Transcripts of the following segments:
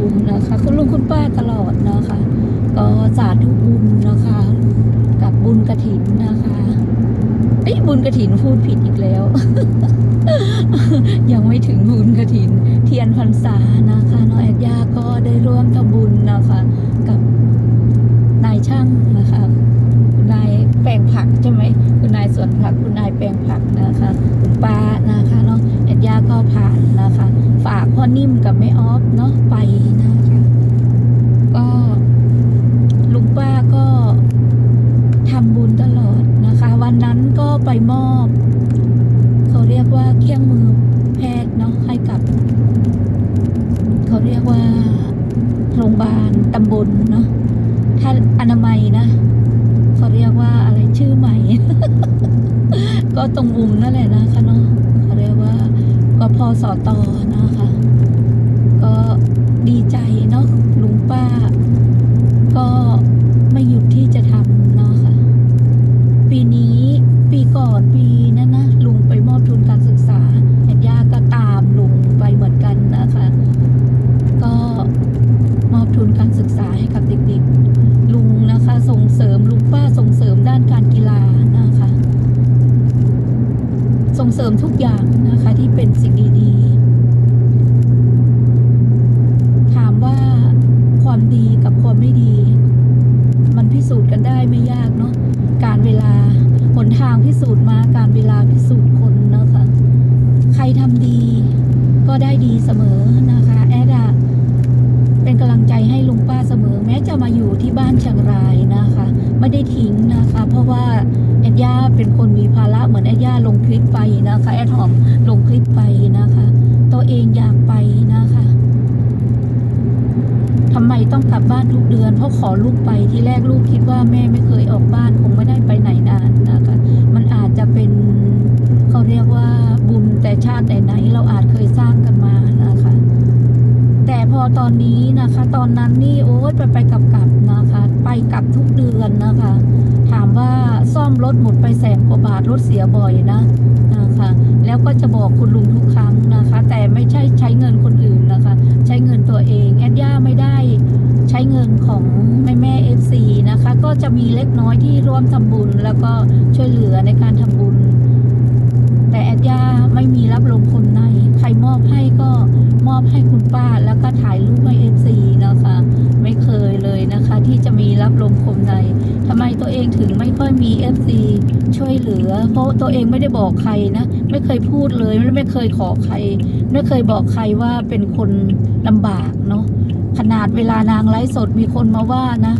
ดูนะคะ คุณลุงคุณป้าตลอดนะคะ ก็สาธุบุญนะคะ กับบุญกระถินนะคะเอ้บุญกระถินพูดผิดอีกแล้ว ยังไม่ถึงบุญกระถิน เทียนพรรษานะคะน้องแอดยาก็ได้ร่วมทำบุญนะคะ กับนายช่างนะคะคุณนายแปลงผักใช่ไหมคุณนายสวนผักคุณนายแปลงผักนะคะ คุณป้านะคะเนาะแอดยาก็ผ่านนะคะ ฝากพ่อนิ่มกับแม่ออฟเนาะไปนะคะก็ลุงป้าก็ทำบุญตลอดนะคะ วันนั้นก็ไปมอบเขาเรียกว่าเครื่องมือแพทย์เนาะให้กับ เขาเรียกว่าโรงพยาบาลตำบลเนาะถ้าอนามัยนะเขาเรียกว่าอะไรชื่อใหม่ ก็ตรงมุมนั่นแหละนะคะเนาะเขาเรียกว่าก็พอสอตอนะคะ ก็ดีใจเนาะลุงป้า ก็ไม่หยุดที่จะทำเนาะค่ะ ปีนี้ปีก่อนปีนั้นนะลุงไปมอบทุนการศึกษาแอนย่าก็ตามลุงไปเหมือนกันนะคะ ก็มอบทุนการศึกษาให้กับเด็กๆ ลุงนะคะ ส่งเสริมลุงป้าส่งเสริมด้านการกีฬานะคะ ส่งเสริมทุกอย่างนะคะ ที่เป็นสิ่งดีๆ ถามว่าความดีกับความไม่ดี มันพิสูจน์กัน ไม่ยากเนาะการเวลาหนทางพิสูจน์มาการเวลาพิสูจน์คนนะคะ ใครทำดีก็ได้ดีเสมอนะคะแอดอะเป็นกำลังใจให้ลุงป้าเสมอ แม้จะมาอยู่ที่บ้านเชียงรายนะคะ ไม่ได้ทิ้งนะคะ เพราะว่าแอดย่าเป็นคนมีภาระเหมือนแอดย่าลงคลิปไปนะคะแอดหอมลงคลิปไปนะคะ ตัวเองอยากไปนะคะ ทำไมต้องกลับบ้านทุกเดือน เพราะขอลูกไปที่แรกลูกคิดว่าแม่ไม่เคยออกบ้านคงไม่ได้ไปไหนนานนะคะมันอาจจะเป็นเขาเรียกว่าบุญแต่ชาติไหนๆเราอาจเคยสร้างกันมานะคะ แต่พอตอนนี้นะคะ ตอนนั้นนี่โอ๊ยไปไปกลับกลับนะคะ ไปกลับทุกเดือนนะคะ ถามว่าซ่อมรถหมดไปแสนกว่าบาทรถเสียบ่อยนะนะคะ แล้วก็จะบอกคุณลุงทุกครั้งนะคะ แต่ไม่ใช่ใช้เงินคนอื่นนะคะ ใช้เงินตัวเองแอดย่าไม่ได้ใช้เงินของแม่แม่เอฟซีนะคะ ก็จะมีเล็กน้อยที่ร่วมทำบุญ แล้วก็ช่วยเหลือในการทำบุญ แต่แอดย่าไม่มีรับลงคนใน ใครมอบให้ก็มอบให้คุณป้าแล้วก็ถ่ายรูปให้เอฟซีนะคะ ไม่เคยเลยนะคะ ที่จะมีรับลงคมในทำไมตัวเองถึงไม่ค่อยมีเอฟซีช่วยเหลือ เพราะตัวเองไม่ได้บอกใครนะ ไม่เคยพูดเลย ไม่เคยขอใคร ไม่เคยบอกใครว่าเป็นคนลำบากเนาะขนาดเวลานางไลฟ์สดมีคนมาว่านะ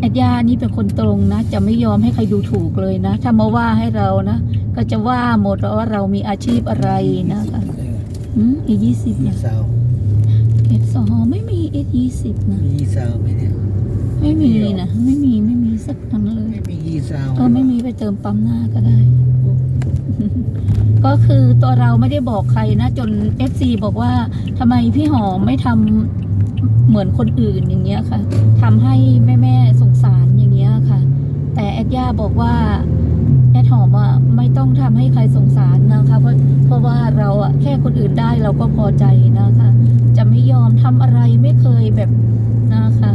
แอดยานี่เป็นคนตรงนะ จะไม่ยอมให้ใครดูถูกเลยนะ ถ้ามาว่าให้เรานะ ก็จะว่าหมดว่าเรามีอาชีพอะไรนะคะอืมอียี่สิบมีเนี่ยสาวเอ็ดสองไม่มีเอ็ดยี่สิบนะมีสาวไหมเนี่ยไม่มีนะไม่มีไม่มีสักนั้นเลยไม่มียี่สาวเออไม่มีไปเติมปั๊มหน้าก็ได้ ก็คือตัวเราไม่ได้บอกใครนะ จน FC บอกว่าทำไมพี่หอมไม่ทำเหมือนคนอื่นอย่างเงี้ยค่ะทำให้แม่แม่ๆสงสารอย่างเงี้ยค่ะ แต่แอดย่าบอกว่าแอด หอมอะไม่ต้องทำให้ใครสงสารนะคะเพราะเพราะว่าเราอะแค่คนอื่นได้เราก็พอใจนะคะ จะไม่ยอมทำอะไรไม่เคยแบบนะคะ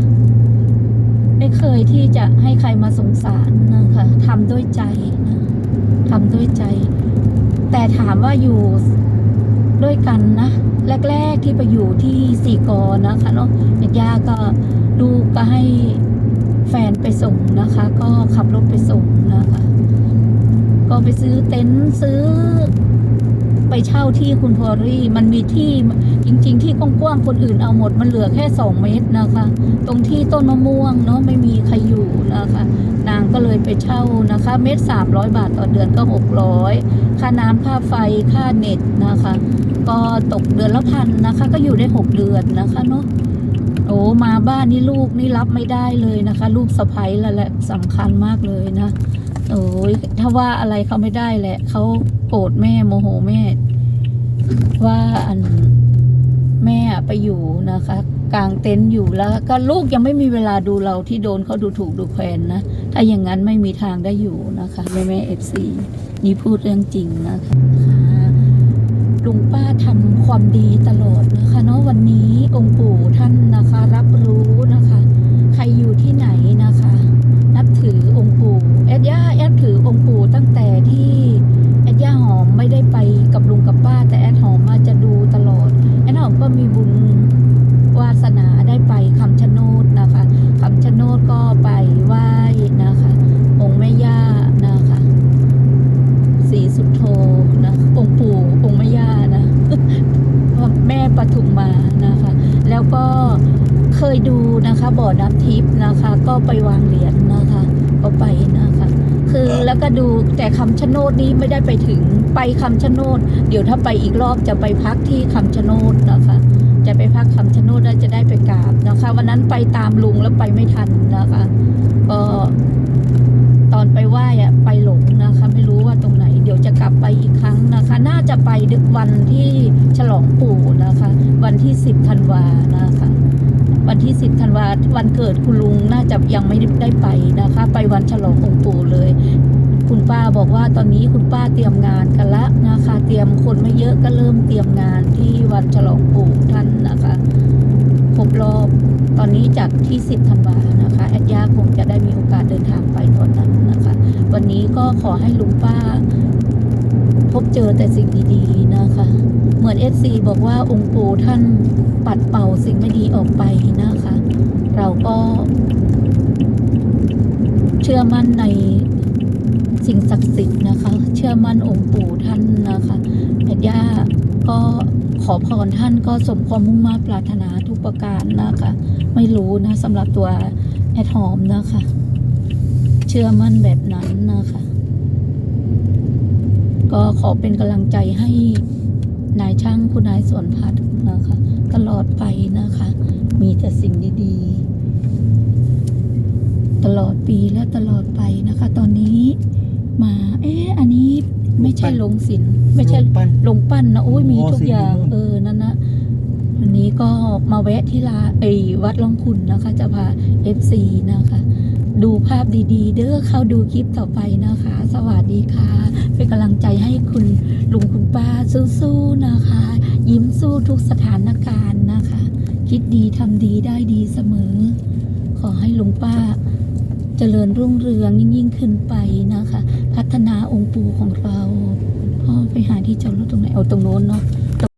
ไม่เคยที่จะให้ใครมาสงสารนะคะทำด้วยใจนะทำด้วยใจ แต่ถามว่าอยู่ด้วยกันนะแรก ๆที่ไปอยู่ที่สี่กอนะคะเนาะย่าก็ลูกก็ให้แฟนไปส่งนะคะ ก็ขับรถไปส่งนะคะ ก็ไปซื้อเต็นท์ซื้อ ไปเช่าที่คุณพอรี่มันมีที่จริง ๆ ที่กว้างๆคนอื่นเอาหมดมันเหลือแค่สองเมตรนะคะ ตรงที่ต้นมะม่วงเนาะไม่มีใครอยู่นะคะ นางก็เลยไปเช่านะคะ เม็ดสามร้อยบาทต่อเดือนก็หกร้อยค่าน้ำค่าไฟค่าเน็ตนะคะ ก็ตกเดือนละพันนะคะ ก็อยู่ได้หกเดือนนะคะเนาะโอ้มาบ้านนี่ลูกนี่รับไม่ได้เลยนะคะ ลูกสะใภ้แล้วแหละสำคัญมากเลยนะ โอ้ยถ้าว่าอะไรเขาไม่ได้แหละ เขาโกรธแม่โมโหแม่ ว่าอันแม่ไปอยู่นะคะ กลางเต็นท์อยู่แล้ว ก็ลูกยังไม่มีเวลาดูเราที่โดนเขาดูถูกดูแคลนนะ ถ้าอย่างนั้นไม่มีทางได้อยู่นะคะแม่แม่เอฟซีนี่พูดเรื่องจริงนะคะค่ะลุงป้าทำความดีตลอดนะคะเนาะวันนี้องค์ปู่ท่านนะคะ รับรู้นะคะ ใครอยู่ที่ไหนนะคะ นับถือองค์ปู่แอดย่าแอดถือองค์ปู่ตั้งแต่ที่แอดย่าหอมไม่ได้ไปกับลุงกับป้า แต่แอดหอมมาจะดูตลอดแอดหอมก็มีบุญวาสนาได้ไปคำชะโนดนะคะคำชะโนดก็ไปไหว้นะคะ องค์แม่ย่านะคะ สีสุดโทนะองค์ปู่องค์แม่ย่านะ แม่ปทุมมานะคะ แล้ว ก็เคยดูนะคะบ่อน้ำทิพย์นะคะ ก็ไปวางเหรียญนะคะก็ไปนะคะคือแล้วก็ดูแต่คำชะโนดนี้ไม่ได้ไปถึงไปคำชะโนด เดี๋ยวถ้าไปอีกรอบจะไปพักที่คำชะโนดนะคะ จะไปพักคำชะโนดแล้วจะได้ไปกราบนะคะ วันนั้นไปตามลุงแล้วไปไม่ทันนะคะก็ตอนไปไหว้อะไปหลงนะคะ ไม่รู้ว่าตรงไหนเดี๋ยวจะกลับไปอีกครั้งนะคะ น่าจะไปดึกวันที่ฉลองปู่นะคะ วันที่สิบธันวานะคะ วันที่สิบธันวาวันเกิดคุณลุงน่าจะยังไม่ได้ไปนะคะ ไปวันฉลององค์ปู่เลย คุณป้าบอกว่าตอนนี้คุณป้าเตรียมงานกันละนะคะ เตรียมคนไม่เยอะก็เริ่มเตรียมงานที่วันฉลองปู่ท่านนะคะ อบตอนนี้จัดที่สิบธันวานะคะแอดยาคงจะได้มีโอกาสเดินทางไปตอนนั้นนะคะ วันนี้ก็ขอให้ลุงป้า พบเจอแต่สิ่งดีๆนะคะ เหมือนเอซีบอกว่าองค์ปู่ท่านปัดเป่าสิ่งไม่ดีออกไปนะคะ เราก็เชื่อมั่นในสิ่งศักดิ์สิทธิ์นะคะ เชื่อมั่นองค์ปู่ท่านนะคะแอดย่าก็ข อพรท่านก็สมความมุ่งมา่ปรารถนาทุกประการนะคะ ไม่รู้นะสำหรับตัวแอดหอมนะคะ เชื่อมั่นแบบนั้นนะคะ ก็ขอเป็นกำลังใจให้นายช่างคุณนายสวนพัฒน์นะคะ ตลอดไปนะคะ มีแต่สิ่งดีๆ ตลอดปีและตลอดไปนะคะ ตอนนี้มา เอ๊ะอันนี้ ไม่ใช่ลงศิลป์ไม่ใช่รูปปั้นลงปั้นนะโอ้ยมีอ๋อทุกสิอย่างมีนู่นเออนั่นนะวันนี้ก็มาแวะที่ลาไอยวัดล่องคุณนะคะจะพา FC นะคะ ดูภาพดีๆ เด้อเข้าดูคลิปต่อไปนะคะ สวัสดีค่ะ เป็นกำลังใจให้คุณลุงคุณป้าสู้ๆนะคะ ยิ้มสู้ทุกสถานการณ์นะคะ คิดดีทำดีได้ดีเสมอ ขอให้ลุงป้าเจริญรุ่งเรืองยิ่งยิ่งขึ้นไปนะคะ พัฒนาองค์ปู่ของเราพ่อไปหาที่จอดรถตรงไหนเอาตรงโน้นเนาะ